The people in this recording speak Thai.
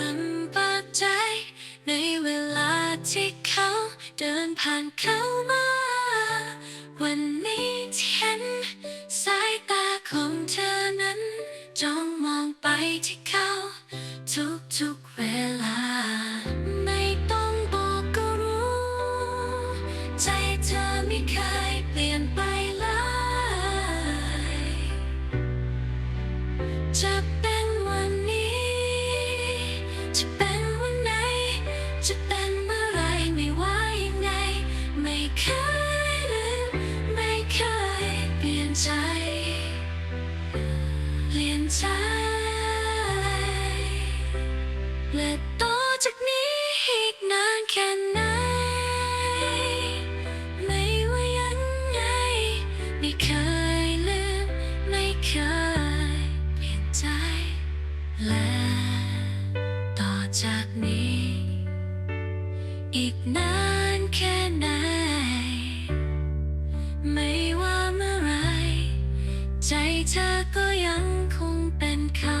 ลังเปิดใจ ในเวลาที่เขาเดินผ่านเข้ามา วันนี้ที่เห็น สายตาของเธอนั้นจ้องมองไปที่เขา ทุกๆเวลา ไม่ต้องบอกก็รู้ ใจเธอไม่เคย เคยลืมไม่เคยเปลี่ยนใจ เปลี่ยนใจ และต่อจากนี้อีกนานแค่ไหน ไม่ว่ายังไงไม่เคยลืมไม่เคยเปลี่ยนใจ และต่อจากนี้ อีกนานแค่ไหน ใจเธอก็ยังคงเป็นเขา